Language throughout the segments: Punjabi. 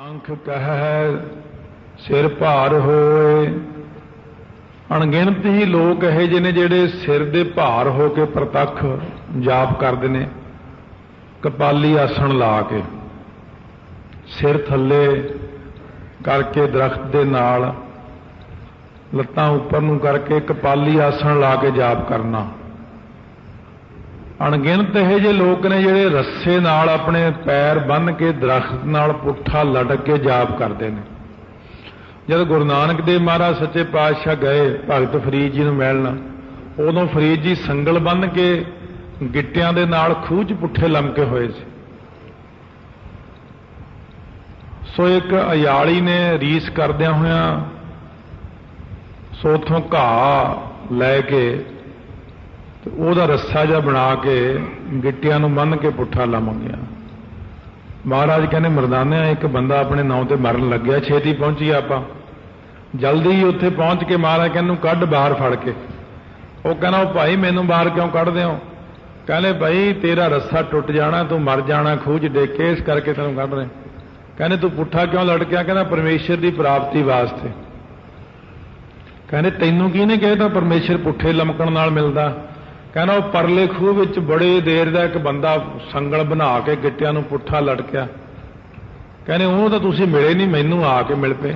ਅੰਖ ਕਹੈ ਸਿਰ ਭਾਰ ਹੋਏ। ਅਣਗਿਣਤ ਹੀ ਲੋਕ ਇਹ ਜਿਹੇ ਨੇ ਜਿਹੜੇ ਸਿਰ ਦੇ ਭਾਰ ਹੋ ਕੇ ਪ੍ਰਤੱਖ ਜਾਪ ਕਰਦੇ ਨੇ। ਕਪਾਲੀ ਆਸਣ ਲਾ ਕੇ, ਸਿਰ ਥੱਲੇ ਕਰਕੇ ਦਰਖਤ ਦੇ ਨਾਲ, ਲੱਤਾਂ ਉੱਪਰ ਨੂੰ ਕਰਕੇ ਕਪਾਲੀ ਆਸਣ ਲਾ ਕੇ ਜਾਪ ਕਰਨਾ। ਅਣਗਿਣਤ ਇਹ ਜੇ ਲੋਕ ਨੇ ਜਿਹੜੇ ਰੱਸੇ ਨਾਲ ਆਪਣੇ ਪੈਰ ਬੰਨ੍ਹ ਕੇ ਦਰਖਤ ਨਾਲ ਪੁੱਠਾ ਲਟਕ ਕੇ ਜਾਪ ਕਰਦੇ ਨੇ। ਜਦ ਗੁਰੂ ਨਾਨਕ ਦੇਵ ਮਹਾਰਾਜ ਸੱਚੇ ਪਾਤਸ਼ਾਹ ਗਏ ਭਗਤ ਫਰੀਦ ਜੀ ਨੂੰ ਮਿਲਣ, ਉਦੋਂ ਫਰੀਦ ਜੀ ਸੰਗਲ ਬੰਨ੍ਹ ਕੇ ਗਿੱਟਿਆਂ ਦੇ ਨਾਲ ਖੂਹ 'ਚ ਪੁੱਠੇ ਲਮਕੇ ਹੋਏ ਸੀ। ਸੋ ਇੱਕ ਅਯਾਲੀ ਨੇ ਰੀਸ ਕਰਦਿਆਂ ਹੋਇਆਂ ਸੋ ਉਥੋਂ ਘਾਹ ਲੈ ਕੇ ਤੇ ਉਹਦਾ ਰੱਸਾ ਜਿਹਾ ਬਣਾ ਕੇ ਗਿੱਟਿਆਂ ਨੂੰ ਬੰਨ੍ਹ ਕੇ ਪੁੱਠਾ ਲੰਮ ਗਿਆ ਮਹਾਰਾਜ ਕਹਿੰਦੇ ਮਰਦਾਨਿਆਂ ਇੱਕ ਬੰਦਾ ਆਪਣੇ ਨਾਂ ਤੇ ਮਰਨ ਲੱਗਿਆ, ਛੇਤੀ ਪਹੁੰਚੀ ਆਪਾਂ। ਜਲਦੀ ਹੀ ਉੱਥੇ ਪਹੁੰਚ ਕੇ ਮਹਾਰਾਜ ਕਹਿੰਦੇ ਕੱਢ ਬਾਹਰ ਫੜ ਕੇ। ਉਹ ਕਹਿੰਦਾ, ਉਹ ਭਾਈ, ਮੈਨੂੰ ਬਾਹਰ ਕਿਉਂ ਕੱਢਦੇ ਹੋ? ਕਹਿੰਦੇ, ਭਾਈ, ਤੇਰਾ ਰੱਸਾ ਟੁੱਟ ਜਾਣਾ, ਤੂੰ ਮਰ ਜਾਣਾ, ਖੂਜ ਡੇਕ ਕੇ, ਇਸ ਕਰਕੇ ਤੈਨੂੰ ਕੱਢ ਰਹੇ ਕਹਿੰਦੇ, ਤੂੰ ਪੁੱਠਾ ਕਿਉਂ ਲੜਕਿਆ ਕਹਿੰਦਾ, ਪਰਮੇਸ਼ਰ ਦੀ ਪ੍ਰਾਪਤੀ ਵਾਸਤੇ। ਕਹਿੰਦੇ, ਤੈਨੂੰ ਕਿਹਨੇ ਕਹਿਤਾ ਪਰਮੇਸ਼ਰ ਪੁੱਠੇ ਲਮਕਣ ਨਾਲ ਮਿਲਦਾ? ਕਹਿੰਦਾ ਉਹ ਪਰਲੇ ਖੂਹ ਵਿੱਚ ਬੜੇ ਦੇਰ ਦਾ ਇੱਕ ਬੰਦਾ ਸੰਗਲ ਬਣਾ ਕੇ ਗਿੱਟਿਆਂ ਨੂੰ ਪੁੱਠਾ ਲਟਕਿਆ। ਕਹਿੰਦੇ ਉਹਨੂੰ ਤਾਂ ਤੁਸੀਂ ਮਿਲੇ ਨਹੀਂ, ਮੈਨੂੰ ਆ ਕੇ ਮਿਲ ਪਏ।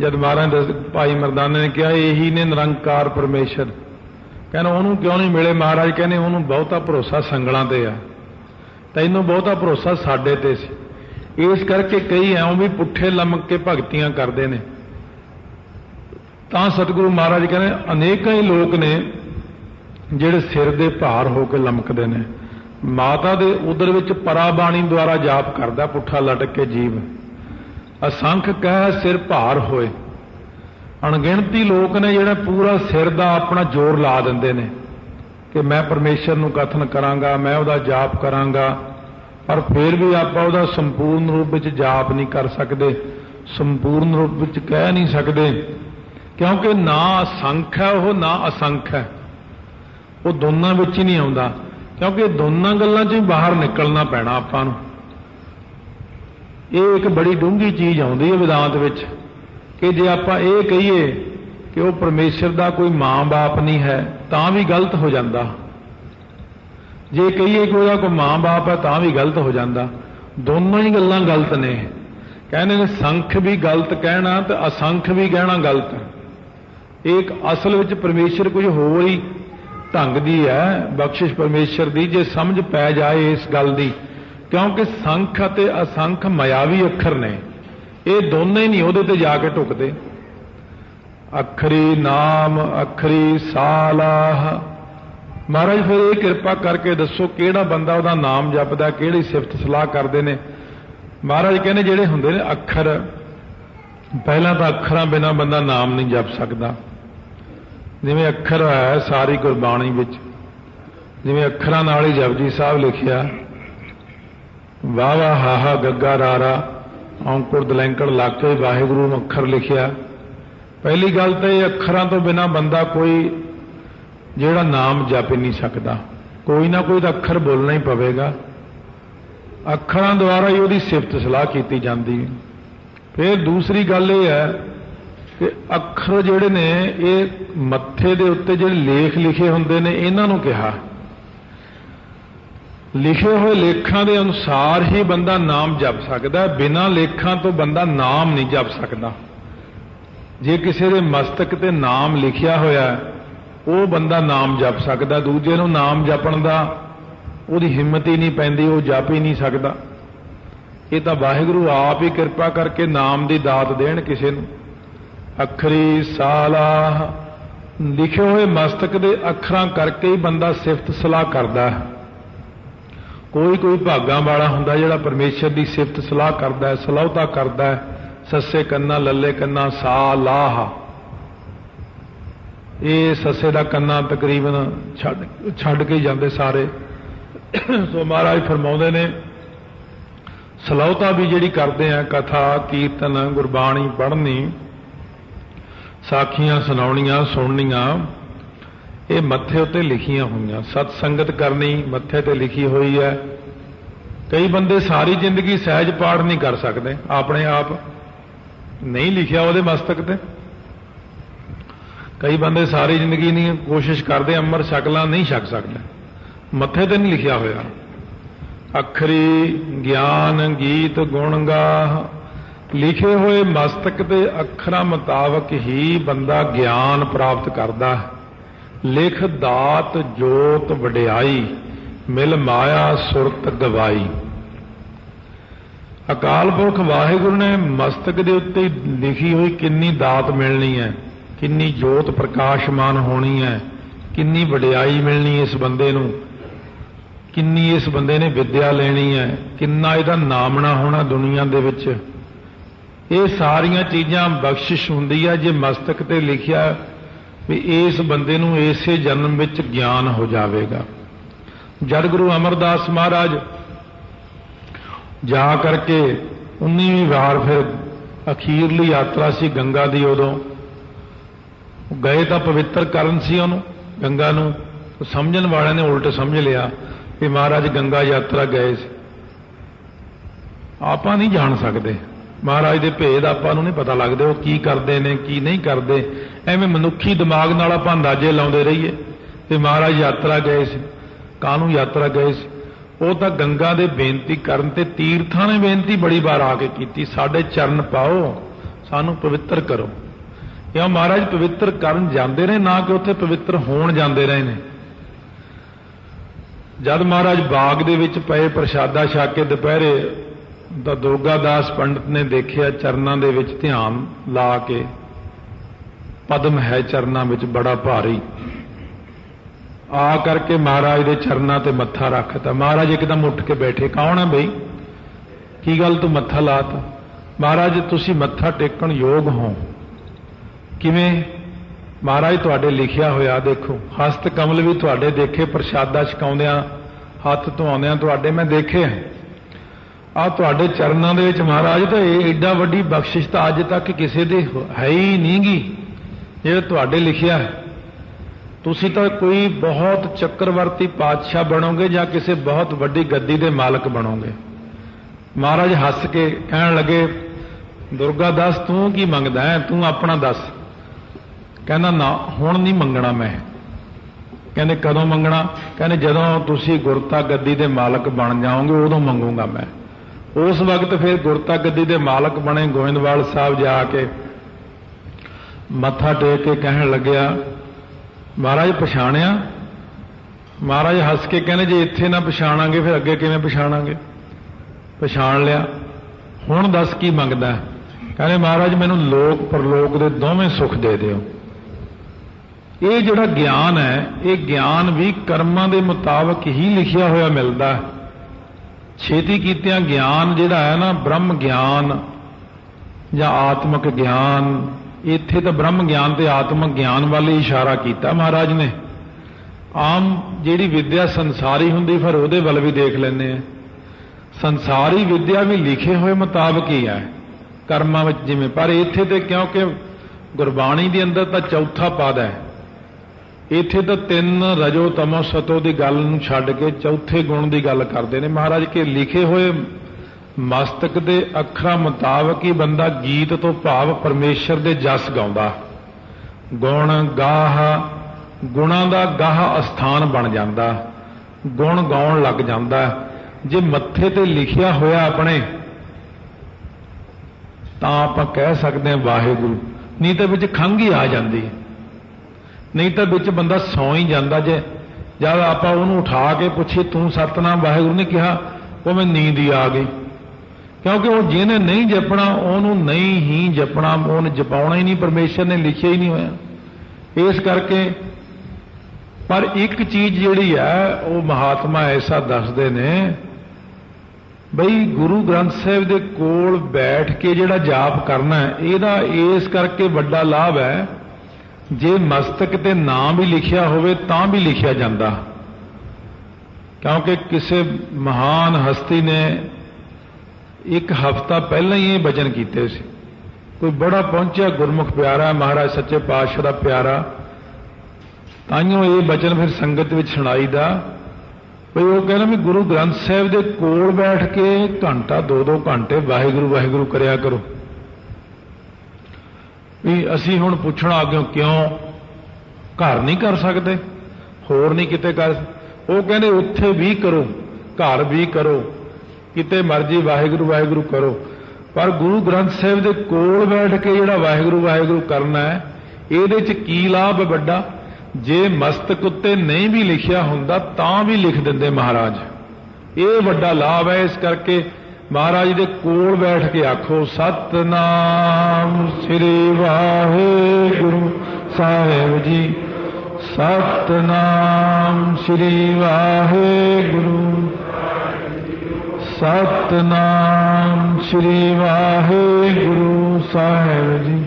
ਜਦ ਮਹਾਰਾਜ ਭਾਈ ਮਰਦਾਨੇ ਨੇ ਕਿਹਾ, ਇਹੀ ਨੇ ਨਿਰੰਕਾਰ ਪਰਮੇਸ਼ਰ। ਕਹਿੰਦਾ ਉਹਨੂੰ ਕਿਉਂ ਨਹੀਂ ਮਿਲੇ ਮਹਾਰਾਜ? ਕਹਿੰਦੇ ਉਹਨੂੰ ਬਹੁਤਾ ਭਰੋਸਾ ਸੰਗਲਾਂ ਤੇ ਆ। ਤੈਨੂੰ ਬਹੁਤਾ ਭਰੋਸਾ ਸਾਡੇ ਤੇ ਸੀ। ਇਸ ਕਰਕੇ ਕਈ ਐਉਂ ਵੀ ਪੁੱਠੇ ਲਮਕ ਕੇ ਭਗਤੀਆਂ ਕਰਦੇ ਨੇ। ਤਾਂ ਸਤਿਗੁਰੂ ਮਹਾਰਾਜ ਕਹਿੰਦੇ, ਅਨੇਕਾਂ ਹੀ ਲੋਕ ਨੇ ਜਿਹੜੇ ਸਿਰ ਦੇ ਭਾਰ ਹੋ ਕੇ ਲਮਕਦੇ ਨੇ। ਮਾਤਾ ਦੇ ਉਦਰ ਵਿੱਚ ਪਰਾਬਾਣੀ ਦੁਆਰਾ ਜਾਪ ਕਰਦਾ ਪੁੱਠਾ ਲਟਕ ਕੇ ਜੀਵ। ਅਸੰਖ ਕਹਿ ਸਿਰ ਭਾਰ ਹੋਏ। ਅਣਗਿਣਤੀ ਲੋਕ ਨੇ ਜਿਹੜੇ ਪੂਰਾ ਸਿਰ ਦਾ ਆਪਣਾ ਜ਼ੋਰ ਲਾ ਦਿੰਦੇ ਨੇ ਕਿ ਮੈਂ ਪਰਮੇਸ਼ਰ ਨੂੰ ਕਥਨ ਕਰਾਂਗਾ, ਮੈਂ ਉਹਦਾ ਜਾਪ ਕਰਾਂਗਾ, ਪਰ ਫਿਰ ਵੀ ਆਪਾਂ ਉਹਦਾ ਸੰਪੂਰਨ ਰੂਪ ਵਿੱਚ ਜਾਪ ਨਹੀਂ ਕਰ ਸਕਦੇ, ਸੰਪੂਰਨ ਰੂਪ ਵਿੱਚ ਕਹਿ ਨਹੀਂ ਸਕਦੇ। ਕਿਉਂਕਿ ਨਾ ਅਸੰਖ ਹੈ ਉਹ ਨਾ ਅਸੰਖ ਹੈ। ਉਹ ਦੋਨਾਂ ਵਿੱਚ ਹੀ ਨਹੀਂ ਆਉਂਦਾ, ਕਿਉਂਕਿ ਦੋਨਾਂ ਗੱਲਾਂ 'ਚ ਹੀ ਬਾਹਰ ਨਿਕਲਣਾ ਪੈਣਾ ਆਪਾਂ ਨੂੰ। ਇਹ ਇੱਕ ਬੜੀ ਡੂੰਘੀ ਚੀਜ਼ ਆਉਂਦੀ ਹੈ ਵਿਦਾਂਤ ਵਿੱਚ, ਕਿ ਜੇ ਆਪਾਂ ਇਹ ਕਹੀਏ ਕਿ ਉਹ ਪਰਮੇਸ਼ਰ ਦਾ ਕੋਈ ਮਾਂ-ਬਾਪ ਨਹੀਂ ਹੈ, ਤਾਂ ਵੀ ਗਲਤ ਹੋ ਜਾਂਦਾ। ਜੇ ਕਹੀਏ ਕਿ ਉਹਦਾ ਕੋਈ ਮਾਂ-ਬਾਪ ਹੈ, ਤਾਂ ਵੀ ਗਲਤ ਹੋ ਜਾਂਦਾ। ਦੋਨੋਂ ਹੀ ਗੱਲਾਂ ਗਲਤ ਨੇ। ਕਹਿੰਦੇ ਨੇ, ਸੰਖ ਵੀ ਗਲਤ ਕਹਿਣਾ ਤੇ ਅਸੰਖ ਵੀ ਕਹਿਣਾ ਗਲਤ। ਹੈ ਇੱਕ ਅਸਲ ਵਿੱਚ ਪਰਮੇਸ਼ਰ ਕੁਝ ਹੋਰ ਹੀ ਢੰਗ ਦੀ ਹੈ, ਬਖਸ਼ਿਸ਼ ਪਰਮੇਸ਼ਰ ਦੀ, ਜੇ ਸਮਝ ਪੈ ਜਾਏ ਇਸ ਗੱਲ ਦੀ। ਕਿਉਂਕਿ ਸੰਖ ਅਤੇ ਅਸੰਖ ਮਾਇਆਵੀ ਅੱਖਰ ਨੇ। ਇਹ ਦੋਨੇ ਨਹੀਂ ਉਹਦੇ ਤੇ ਜਾ ਕੇ ਢੁਕਦੇ ਅਖਰੀ ਨਾਮ, ਅਖਰੀ ਸਾਲਾਹ। ਮਹਾਰਾਜ, ਫਿਰ ਇਹ ਕਿਰਪਾ ਕਰਕੇ ਦੱਸੋ ਕਿਹੜਾ ਬੰਦਾ ਉਹਦਾ ਨਾਮ ਜਪਦਾ, ਕਿਹੜੀ ਸਿਫਤ ਸਲਾਹ ਕਰਦੇ ਨੇ? ਮਹਾਰਾਜ ਕਹਿੰਦੇ ਜਿਹੜੇ ਹੁੰਦੇ ਨੇ ਅੱਖਰ, ਪਹਿਲਾਂ ਤਾਂ ਅੱਖਰਾਂ ਬਿਨਾ ਬੰਦਾ ਨਾਮ ਨਹੀਂ ਜਪ ਸਕਦਾ। ਜਿਵੇਂ ਅੱਖਰ ਹੈ ਸਾਰੀ ਗੁਰਬਾਣੀ ਵਿੱਚ, ਜਿਵੇਂ ਅੱਖਰਾਂ ਨਾਲ ਹੀ ਜਪਜੀ ਸਾਹਿਬ ਲਿਖਿਆ ਵਾਹ ਵਾਹ ਹਾ ਹਾ ਗੱਗਾ, ਰਾਰਾ ਔਂਕੜ ਦਲੈਂਕੜ, ਲਾਕੇ, ਵਾਹਿਗੁਰੂ ਨੂੰ ਅੱਖਰ ਲਿਖਿਆ। ਪਹਿਲੀ ਗੱਲ ਤਾਂ ਇਹ ਅੱਖਰਾਂ ਤੋਂ ਬਿਨਾ ਬੰਦਾ ਕੋਈ, ਜਿਹੜਾ ਨਾਮ ਜਪ ਨਹੀਂ ਸਕਦਾ। ਕੋਈ ਨਾ ਕੋਈ ਤਾਂ ਅੱਖਰ ਬੋਲਣਾ ਹੀ ਪਵੇਗਾ। ਅੱਖਰਾਂ ਦੁਆਰਾ ਹੀ ਉਹਦੀ ਸਿਫਤ ਸਲਾਹ ਕੀਤੀ ਜਾਂਦੀ। ਹੈ ਫਿਰ ਦੂਸਰੀ ਗੱਲ ਇਹ ਹੈ ਕਿ ਅੱਖਰ ਜਿਹੜੇ ਨੇ, ਇਹ ਮੱਥੇ ਦੇ ਉੱਤੇ ਜਿਹੜੇ ਲੇਖ ਲਿਖੇ ਹੁੰਦੇ ਨੇ, ਇਹਨਾਂ ਨੂੰ ਕਿਹਾ। ਲਿਖੇ ਹੋਏ ਲੇਖਾਂ ਦੇ ਅਨੁਸਾਰ ਹੀ ਬੰਦਾ ਨਾਮ ਜਪ ਸਕਦਾ ਬਿਨਾਂ ਲੇਖਾਂ ਤੋਂ ਬੰਦਾ ਨਾਮ ਨਹੀਂ ਜਪ ਸਕਦਾ। ਜੇ ਕਿਸੇ ਦੇ ਮਸਤਕ ਤੇ ਨਾਮ ਲਿਖਿਆ ਹੋਇਆ ਉਹ ਬੰਦਾ ਨਾਮ ਜਪ ਸਕਦਾ ਦੂਜੇ ਨੂੰ ਨਾਮ ਜਪਣ ਦਾ ਉਹਦੀ ਹਿੰਮਤ ਹੀ ਨਹੀਂ ਪੈਂਦੀ, ਉਹ ਜਪ ਹੀ ਨਹੀਂ ਸਕਦਾ। ਇਹ ਤਾਂ ਵਾਹਿਗੁਰੂ ਆਪ ਹੀ ਕਿਰਪਾ ਕਰਕੇ ਨਾਮ ਦੀ ਦਾਤ ਦੇਣ ਕਿਸੇ ਨੂੰ। ਅਖਰੀ ਸਾਲਾ ਲਿਖੇ ਹੋਏ ਮਸਤਕ ਦੇ ਅੱਖਰਾਂ ਕਰਕੇ ਹੀ ਬੰਦਾ ਸਿਫਤ ਸਲਾਹ ਕਰਦਾ ਕੋਈ ਕੋਈ ਭਾਗਾਂ ਵਾਲਾ ਹੁੰਦਾ ਜਿਹੜਾ ਪਰਮੇਸ਼ਰ ਦੀ ਸਿਫਤ ਸਲਾਹ ਕਰਦਾ ਹੈ, ਸਲਾਹਤਾ ਕਰਦਾ ਹੈ, ਸੱਸੇ ਕੰਨਾ, ਲੱਲੇ ਕੰਨਾ ਸਾ ਲਾਹ ਇਹ ਸੱਸੇ ਦਾ ਕੰਨਾ ਤਕਰੀਬਨ ਛੱਡ ਛੱਡ ਕੇ ਜਾਂਦੇ ਸਾਰੇ। ਸੋ ਮਹਾਰਾਜ ਫਰਮਾਉਂਦੇ ਨੇ, ਸਲਾਹਤਾ ਵੀ ਜਿਹੜੀ ਕਰਦੇ ਆ, ਕਥਾ, ਕੀਰਤਨ, ਗੁਰਬਾਣੀ, ਪੜ੍ਹਨੀ ਸਾਖੀਆਂ ਸੁਣਾਉਣੀਆਂ, ਸੁਣਨੀਆਂ, ਇਹ ਮੱਥੇ ਉੱਤੇ ਲਿਖੀਆਂ ਹੋਈਆਂ। ਸਤ ਸੰਗਤ ਕਰਨੀ ਮੱਥੇ ਤੇ ਲਿਖੀ ਹੋਈ ਹੈ। ਕਈ ਬੰਦੇ ਸਾਰੀ ਜ਼ਿੰਦਗੀ ਸਹਿਜ ਪਾਠ ਨਹੀਂ ਕਰ ਸਕਦੇ। ਆਪਣੇ ਆਪ ਨਹੀਂ ਲਿਖਿਆ ਉਹਦੇ ਮਸਤਕ ਤੇ। ਕਈ ਬੰਦੇ ਸਾਰੀ ਜ਼ਿੰਦਗੀ ਨਹੀਂ, ਕੋਸ਼ਿਸ਼ ਕਰਦੇ, ਅੰਮ੍ਰਿਤ ਛਕਲਾਂ ਨਹੀਂ ਛਕ ਸਕਦੇ। ਮੱਥੇ ਤੇ ਨਹੀਂ ਲਿਖਿਆ ਹੋਇਆ। ਅਖਰੀ ਗਿਆਨ ਗੀਤ ਗੁਣ ਗਾਹ। ਲਿਖੇ ਹੋਏ ਮਸਤਕ ਦੇ ਅੱਖਰਾਂ ਮੁਤਾਬਕ ਹੀ ਬੰਦਾ ਗਿਆਨ ਪ੍ਰਾਪਤ ਕਰਦਾ ਹੈ। ਲਿਖ ਦਾਤ ਜੋਤ ਵਡਿਆਈ, ਮਿਲ ਮਾਇਆ ਸੁਰਤ ਗਵਾਈ। ਅਕਾਲ ਪੁਰਖ ਵਾਹਿਗੁਰੂ ਨੇ ਮਸਤਕ ਦੇ ਉੱਤੇ ਲਿਖੀ ਹੋਈ ਕਿੰਨੀ ਦਾਤ ਮਿਲਣੀ ਹੈ, ਕਿੰਨੀ ਜੋਤ ਪ੍ਰਕਾਸ਼ਮਾਨ ਹੋਣੀ ਹੈ, ਕਿੰਨੀ ਵਡਿਆਈ ਮਿਲਣੀ ਇਸ ਬੰਦੇ ਨੂੰ, ਕਿੰਨੀ ਇਸ ਬੰਦੇ ਨੇ ਵਿੱਦਿਆ ਲੈਣੀ ਹੈ, ਕਿੰਨਾ ਇਹਦਾ ਨਾਮਣਾ ਹੋਣਾ ਦੁਨੀਆ ਦੇ ਵਿੱਚ। ਇਹ ਸਾਰੀਆਂ ਚੀਜ਼ਾਂ ਬਖਸ਼ਿਸ਼ ਹੁੰਦੀ ਹੈ ਜੇ ਮਸਤਕ ਤੇ ਲਿਖਿਆ ਵੀ ਇਸ ਬੰਦੇ ਨੂੰ ਇਸੇ ਜਨਮ ਵਿੱਚ ਗਿਆਨ ਹੋ ਜਾਵੇਗਾ। ਜਦ ਗੁਰੂ ਅਮਰਦਾਸ ਮਹਾਰਾਜ ਜਾ ਕਰਕੇ 19ਵੀਂ ਵਾਰ ਫਿਰ ਅਖੀਰਲੀ ਯਾਤਰਾ ਸੀ ਗੰਗਾ ਦੀ, ਉਦੋਂ ਗਏ ਤਾਂ ਪਵਿੱਤਰ ਕਰਨ ਸੀ ਉਹਨੂੰ, ਗੰਗਾ ਨੂੰ। ਸਮਝਣ ਵਾਲਿਆਂ ਨੇ ਉਲਟ ਸਮਝ ਲਿਆ ਕਿ ਮਹਾਰਾਜ ਗੰਗਾ ਯਾਤਰਾ ਗਏ ਸੀ। ਆਪਾਂ ਨਹੀਂ ਜਾਣ ਸਕਦੇ। ਮਹਾਰਾਜ ਦੇ ਭੇਦ ਆਪਾਂ ਨੂੰ ਨਹੀਂ ਪਤਾ ਲੱਗਦੇ, ਉਹ ਕੀ ਕਰਦੇ ਨੇ, ਕੀ ਨਹੀਂ ਕਰਦੇ। ਐਵੇਂ ਮਨੁੱਖੀ ਦਿਮਾਗ ਨਾਲ ਆਪਾਂ ਅੰਦਾਜ਼ੇ ਲਾਉਂਦੇ ਰਹੀਏ। ਤੇ ਮਹਾਰਾਜ ਯਾਤਰਾ ਗਏ ਸੀ। ਕਾਹਨੂੰ ਯਾਤਰਾ ਗਏ ਸੀ? ਉਹ ਤਾਂ ਗੰਗਾ ਦੇ ਬੇਨਤੀ ਕਰਨ ਤੇ ਤੀਰਥਾਂ ਨੇ ਬੇਨਤੀ ਬੜੀ ਵਾਰ ਆ ਕੇ ਕੀਤੀ, ਸਾਡੇ ਚਰਨ ਪਾਓ, ਸਾਨੂੰ ਪਵਿੱਤਰ ਕਰੋ। ਕਿਉਂ ਮਹਾਰਾਜ ਪਵਿੱਤਰ ਕਰਨ ਜਾਂਦੇ ਨੇ, ਨਾ ਕਿ ਉੱਥੇ ਪਵਿੱਤਰ ਹੋਣ ਜਾਂਦੇ ਰਹੇ ਨੇ। ਜਦ ਮਹਾਰਾਜ ਬਾਗ ਦੇ ਵਿੱਚ ਪਏ, ਪ੍ਰਸ਼ਾਦਾ ਛਕ ਕੇ ਦੁਪਹਿਰੇ ਤਾਂ ਦੁਰਗਾ ਦਾਸ ਪੰਡਤ ਨੇ ਦੇਖਿਆ ਚਰਨਾਂ ਦੇ ਵਿੱਚ ਧਿਆਨ ਲਾ ਕੇ, ਪਦਮ ਹੈ ਚਰਨਾਂ ਵਿੱਚ ਬੜਾ ਭਾਰੀ। ਆ ਕਰਕੇ ਮਹਾਰਾਜ ਦੇ ਚਰਨਾਂ ਤੇ ਮੱਥਾ ਰੱਖਤਾ। ਮਹਾਰਾਜ ਇੱਕਦਮ ਉੱਠ ਕੇ ਬੈਠੇ, ਕੌਣ ਹੈ ਬਈ? ਕੀ ਗੱਲ ਤੂੰ ਮੱਥਾ ਲਾਤਾ? ਮਹਾਰਾਜ, ਤੁਸੀਂ ਮੱਥਾ ਟੇਕਣ ਯੋਗ ਹੋ। ਕਿਵੇਂ? ਮਹਾਰਾਜ, ਤੁਹਾਡੇ ਲਿਖਿਆ ਹੋਇਆ, ਦੇਖੋ। ਹਸਤ ਕਮਲ ਵੀ ਤੁਹਾਡੇ ਦੇਖੇ, ਪ੍ਰਸ਼ਾਦਾ ਛਕਾਉਂਦਿਆਂ, ਹੱਥ ਧੋਉਂਦਿਆਂ ਤੁਹਾਡੇ ਮੈਂ ਦੇਖੇ ਆ ਤੁਹਾਡੇ ਚਰਨਾਂ ਦੇ ਵਿੱਚ ਮਹਾਰਾਜ, ਤਾਂ ਇਹ ਏਡਾ ਵੱਡੀ ਬਖਸ਼ਿਸ਼ ਤਾਂ ਅੱਜ ਤੱਕ ਕਿਸੇ ਦੇ ਹੈ ਹੀ ਨਹੀਂਗੀ। ਜਿਹੜਾ ਤੁਹਾਡੇ ਲਿਖਿਆ ਹੈ, ਤੁਸੀਂ ਤਾਂ ਕੋਈ ਬਹੁਤ ਚੱਕਰਵਰਤੀ ਪਾਤਸ਼ਾਹ ਬਣੋਗੇ ਜਾਂ ਕਿਸੇ ਬਹੁਤ ਵੱਡੀ ਗੱਦੀ ਦੇ ਮਾਲਕ ਬਣੋਗੇ। ਮਹਾਰਾਜ ਹੱਸ ਕੇ ਕਹਿਣ ਲੱਗੇ, ਦੁਰਗਾ ਦਾਸ, ਤੂੰ ਕੀ ਮੰਗਦਾ ਹੈ? ਤੂੰ ਆਪਣਾ ਦੱਸ। ਕਹਿੰਦਾ, ਨਾ, ਹੁਣ ਨਹੀਂ ਮੰਗਣਾ ਮੈਂ। ਕਹਿੰਦੇ, ਕਦੋਂ ਮੰਗਣਾ? ਕਹਿੰਦੇ, ਜਦੋਂ ਤੁਸੀਂ ਗੁਰਤਾ ਗੱਦੀ ਦੇ ਮਾਲਕ ਬਣ ਜਾਓਗੇ, ਉਦੋਂ ਮੰਗੂਗਾ ਮੈਂ। ਉਸ ਵਕਤ ਫਿਰ ਗੁਰਤਾ ਗੱਦੀ ਦੇ ਮਾਲਕ ਬਣੇ ਗੋਇੰਦਵਾਲ ਸਾਹਿਬ ਜਾ ਕੇ ਮੱਥਾ ਟੇਕ ਕੇ ਕਹਿਣ ਲੱਗਿਆ, ਮਹਾਰਾਜ, ਪਛਾਣਿਆ? ਮਹਾਰਾਜ, ਹੱਸ ਕੇ ਕਹਿੰਦੇ, ਜੇ ਇੱਥੇ ਨਾ ਪਛਾਣਾਂਗੇ, ਫਿਰ ਅੱਗੇ ਕਿਵੇਂ ਪਛਾਣਾਂਗੇ? ਪਛਾਣ ਲਿਆ। ਹੁਣ ਦੱਸ ਕੀ ਮੰਗਦਾ? ਕਹਿੰਦੇ, ਮਹਾਰਾਜ, ਮੈਨੂੰ ਲੋਕ, ਪਰਲੋਕ ਦੇ ਦੋਵੇਂ ਸੁੱਖ ਦੇ ਦਿਓ। ਇਹ ਜਿਹੜਾ ਗਿਆਨ ਹੈ, ਇਹ ਗਿਆਨ ਵੀ ਕਰਮਾਂ ਦੇ ਮੁਤਾਬਕ ਹੀ ਲਿਖਿਆ ਹੋਇਆ ਮਿਲਦਾ ਹੈ। ਛੇਤੀ ਕੀਤਿਆਂ ਗਿਆਨ ਜਿਹੜਾ ਹੈ ਨਾ, ਬ੍ਰਹਮ ਗਿਆਨ ਜਾਂ ਆਤਮਿਕ ਗਿਆਨ, ਇੱਥੇ ਤਾਂ ਬ੍ਰਹਮ ਗਿਆਨ ਤੇ ਆਤਮਿਕ ਗਿਆਨ ਵੱਲ ਹੀ ਇਸ਼ਾਰਾ ਕੀਤਾ ਮਹਾਰਾਜ ਨੇ। ਆਮ ਜਿਹੜੀ ਵਿਦਿਆ ਸੰਸਾਰੀ ਹੁੰਦੀ, ਫਿਰ ਉਹਦੇ ਵੱਲ ਵੀ ਦੇਖ ਲੈਂਦੇ ਆ। ਸੰਸਾਰੀ ਵਿਦਿਆ ਵੀ ਲਿਖੇ ਹੋਏ ਮੁਤਾਬਕ ਹੀ ਹੈ, ਕਰਮਾਂ ਵਿੱਚ ਜਿਵੇਂ, ਪਰ ਇੱਥੇ ਤੇ ਕਿਉਂਕਿ ਗੁਰਬਾਣੀ ਦੇ ਅੰਦਰ ਤਾਂ ਚੌਥਾ ਪਦ ਹੈ। ਇੱਥੇ ਤਾਂ ਤਿੰਨ ਰਜੋ ਤਮੋ ਸਤੋ ਦੀ ਗੱਲ ਨੂੰ ਛੱਡ ਕੇ ਚੌਥੇ ਗੁਣ ਦੀ ਗੱਲ ਕਰਦੇ ਨੇ। ਮਹਾਰਾਜ, ਕੇ ਲਿਖੇ ਹੋਏ ਮਸਤਕ ਦੇ ਅੱਖਰਾਂ ਮੁਤਾਬਕ ਹੀ ਬੰਦਾ ਗੀਤ ਤੋਂ ਭਾਵ ਪਰਮੇਸ਼ਰ ਦੇ ਜਸ ਗਾਉਂਦਾ। ਗੁਣ ਗਾਹ, ਗੁਣਾਂ ਦਾ ਗਾਹ ਅਸਥਾਨ ਬਣ ਜਾਂਦਾ। ਗੁਣ ਗਾਉਣ ਲੱਗ ਜਾਂਦਾ। ਜੇ ਮੱਥੇ ਤੇ ਲਿਖਿਆ ਹੋਇਆ ਆਪਣੇ, ਤਾਂ ਆਪਾਂ ਕਹਿ ਸਕਦੇ ਹਾਂ ਵਾਹਿਗੁਰੂ। ਨਹੀਂ ਤਾਂ ਵਿੱਚ ਖੰਘ ਹੀ ਆ ਜਾਂਦੀ। ਨਹੀਂ ਤਾਂ ਵਿੱਚ ਬੰਦਾ ਸੌਂ ਹੀ ਜਾਂਦਾ ਜੇ। ਜਦ ਆਪਾਂ ਉਹਨੂੰ ਉਠਾ ਕੇ ਪੁੱਛੀ ਤੂੰ ਸਤਨਾਮ ਵਾਹਿਗੁਰੂ ਨੇ ਕਿਹਾ ਉਹ ਮੈਂ ਨੀਂਦ ਹੀ ਆ ਗਈ। ਕਿਉਂਕਿ ਉਹ ਜਿਹਨੇ ਨਹੀਂ ਜਪਣਾ, ਉਹਨੂੰ ਨਹੀਂ ਹੀ ਜਪਣਾ, ਉਹਨੇ ਜਪਾਉਣਾ ਹੀ ਨਹੀਂ, ਪਰਮੇਸ਼ਰ ਨੇ ਲਿਖਿਆ ਹੀ ਨਹੀਂ ਹੋਇਆ। ਇਸ ਕਰਕੇ ਪਰ ਇੱਕ ਚੀਜ਼ ਜਿਹੜੀ ਹੈ, ਉਹ ਮਹਾਤਮਾ ਐਸਾ ਦੱਸਦੇ ਨੇ, ਬਈ ਗੁਰੂ ਗ੍ਰੰਥ ਸਾਹਿਬ ਦੇ ਕੋਲ ਬੈਠ ਕੇ ਜਿਹੜਾ ਜਾਪ ਕਰਨਾ ਹੈ, ਇਹਦਾ ਇਸ ਕਰਕੇ ਵੱਡਾ ਲਾਭ ਹੈ ਜੇ ਮਸਤਕ ਤੇ ਨਾਮ ਵੀ ਲਿਖਿਆ ਹੋਵੇ ਤਾਂ ਵੀ ਲਿਖਿਆ ਜਾਂਦਾ। ਕਿਉਂਕਿ ਕਿਸੇ ਮਹਾਨ ਹਸਤੀ ਨੇ ਇੱਕ ਹਫ਼ਤਾ ਪਹਿਲਾਂ ਹੀ ਇਹ ਬਚਨ ਕੀਤੇ ਸੀ। ਕੋਈ ਬੜਾ ਪਹੁੰਚਿਆ, ਗੁਰਮੁਖ ਪਿਆਰਾ, ਮਹਾਰਾਜ ਸੱਚੇ ਪਾਤਸ਼ਾਹ ਦਾ ਪਿਆਰਾ। ਤਾਈਓ ਇਹ ਬਚਨ ਫਿਰ ਸੰਗਤ ਵਿੱਚ ਸੁਣਾਈਦਾ। ਭਈ ਉਹ ਕਹਿੰਦਾ ਵੀ ਗੁਰੂ ਗ੍ਰੰਥ ਸਾਹਿਬ ਦੇ ਕੋਲ ਬੈਠ ਕੇ ਘੰਟਾ ਦੋ ਦੋ ਘੰਟੇ ਵਾਹਿਗੁਰੂ ਵਾਹਿਗੁਰੂ ਕਰਿਆ ਕਰੋ। ਵੀ ਅਸੀਂ ਹੁਣ ਪੁੱਛਣਾ ਅੱਗੇ ਕਿਉਂ ਘਰ ਨਹੀਂ ਕਰ ਸਕਦੇ? ਹੋਰ ਨਹੀਂ ਕਿਤੇ ਕਰ ਉਹ ਕਹਿੰਦੇ ਉੱਥੇ ਵੀ ਕਰੋ, ਘਰ ਵੀ ਕਰੋ, ਕਿਤੇ ਮਰਜ਼ੀ ਵਾਹਿਗੁਰੂ ਵਾਹਿਗੁਰੂ ਕਰੋ। ਪਰ ਗੁਰੂ ਗ੍ਰੰਥ ਸਾਹਿਬ ਦੇ ਕੋਲ ਬੈਠ ਕੇ ਜਿਹੜਾ ਵਾਹਿਗੁਰੂ ਵਾਹਿਗੁਰੂ ਕਰਨਾ ਹੈ, ਇਹਦੇ ਚ ਕੀ ਲਾਭ ਵੱਡਾ? ਜੇ ਮਸਤਕ ਉੱਤੇ ਨਹੀਂ ਵੀ ਲਿਖਿਆ ਹੁੰਦਾ, ਤਾਂ ਵੀ ਲਿਖ ਦਿੰਦੇ ਮਹਾਰਾਜ। ਇਹ ਵੱਡਾ ਲਾਭ ਹੈ, ਇਸ ਕਰਕੇ ਮਹਾਰਾਜ ਦੇ ਕੋਲ ਬੈਠ ਕੇ ਆਖੋ, ਸਤਨਾਮ ਸ੍ਰੀ ਵਾਹਿਗੁਰੂ ਸਾਹਿਬ ਜੀ, ਸਤਨਾਮ ਸ੍ਰੀ ਵਾਹਿਗੁਰੂ ਸਤਨਾਮ ਸ੍ਰੀ ਵਾਹਿਗੁਰੂ ਸਾਹਿਬ ਜੀ,